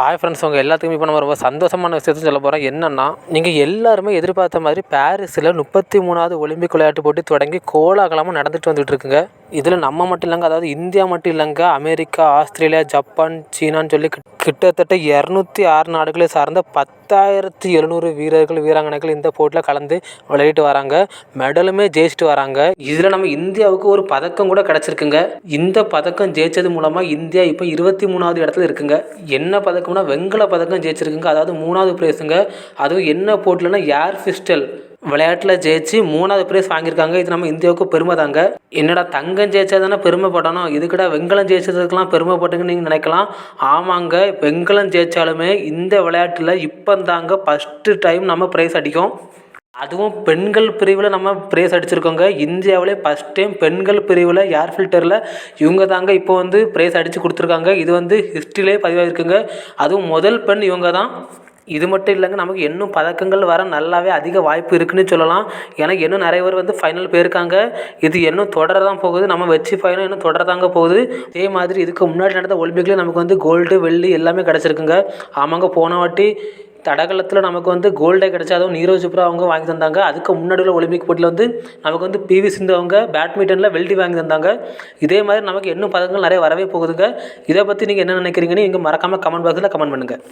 Hi friends உங்கள் எல்லாத்துக்குமே இப்போ நம்ம ரொம்ப சந்தோஷமான விஷயத்த சொல்ல போகிறோம் என்னென்னா நீங்கள் எல்லாருமே எதிர்பார்த்த மாதிரி பாரிஸில் முப்பத்தி மூணாவது ஒலிம்பிக் விளையாட்டு போட்டி தொடங்கி கோலாகலமாக நடந்துட்டு வந்துட்டு இருக்குங்க. இதில் நம்ம மட்டும் இல்லைங்க அதாவது இந்தியா மட்டும் இல்லைங்க அமெரிக்கா ஆஸ்திரேலியா ஜப்பான் சீனான்னு சொல்லி கிட்டத்தட்ட இரநூத்தி ஆறு நாடுகளை சார்ந்த பத்தாயிரத்தி எழுநூறு வீரர்கள் வீராங்கனைகள் இந்த போட்டியில் கலந்து விளையாடிட்டு வராங்க. மெடலுமே ஜெயிச்சிட்டு வராங்க. இதில் நம்ம இந்தியாவுக்கு ஒரு பதக்கம் கூட கிடச்சிருக்குங்க. இந்த பதக்கம் ஜெயிச்சது மூலமாக இந்தியா இப்போ இருபத்தி மூணாவது இடத்துல இருக்குங்க. என்ன பதக்கம்னா வெண்கல பதக்கம் ஜெயிச்சிருக்குங்க. அதாவது மூணாவது ப்ரைஸுங்க அதுவும் என்ன போட்டிலன்னா ஏர் பிஸ்டல் விளையாட்டில் ஜெயிச்சு மூணாவது ப்ரைஸ் வாங்கியிருக்காங்க. இது நம்ம இந்தியாவுக்கு பெருமை தாங்க. என்னடா தங்கம் ஜெயிச்சா தானே பெருமைப்படணும் இதுக்கிட வெண்கலம் ஜெயிச்சதுக்கெல்லாம் பெருமைப்பட்டுங்கன்னு நீங்கள் நினைக்கலாம். ஆமாங்க வெண்கலம் ஜெயிச்சாலுமே இந்த விளையாட்டில் இப்போ தாங்க ஃபஸ்ட்டு டைம் நம்ம ப்ரைஸ் அடிக்கும். அதுவும் பெண்கள் பிரிவில் நம்ம ப்ரைஸ் அடிச்சிருக்கோங்க. இந்தியாவிலே ஃபஸ்ட் டைம் பெண்கள் பிரிவில் ஏர் ஃபில்டரில் இவங்க தாங்க இப்போ வந்து ப்ரைஸ் அடித்து கொடுத்துருக்காங்க. இது வந்து ஹிஸ்ட்ரியிலே பதிவாகிருக்குங்க அதுவும் முதல் பெண் இவங்க தான். இது மட்டும் இல்லைங்க நமக்கு இன்னும் பதக்கங்கள் வர நல்லாவே அதிக வாய்ப்பு இருக்குன்னு சொல்லலாம். ஏன்னா இன்னும் நிறைய பேர் வந்து ஃபைனல் போயிருக்காங்க. இது இன்னும் தொடர தான் போகுது. நம்ம வச்சு ஃபைனல் இன்னும் தொடர தாங்க போகுது. அதே மாதிரி இதுக்கு முன்னாடி நடந்த ஒலிம்பிக்லேயே நமக்கு வந்து கோல்டு வெள்ளி எல்லாமே கிடச்சிருக்குங்க. ஆமாங்க போன வாட்டி தடகளத்தில் நமக்கு வந்து கோல்டே கிடைச்சா அதுவும் நீரஜ் சோப்ரா அவங்க வாங்கி தந்தாங்க. அதுக்கு முன்னாடி உள்ள ஒலிம்பிக் போட்டியில் வந்து நமக்கு வந்து பிவி சிந்து அவங்க பேட்மிண்டனில் வெல்டி வாங்கி தந்தாங்க. இதே மாதிரி நமக்கு இன்னும் பதக்கங்கள் நிறைய வரவே போகுதுங்க. இதை பற்றி நீங்கள் என்ன நினைக்கிறீங்கன்னு இங்கே மறக்காமல் கமெண்ட் பாக்ஸில் கமெண்ட் பண்ணுங்கள்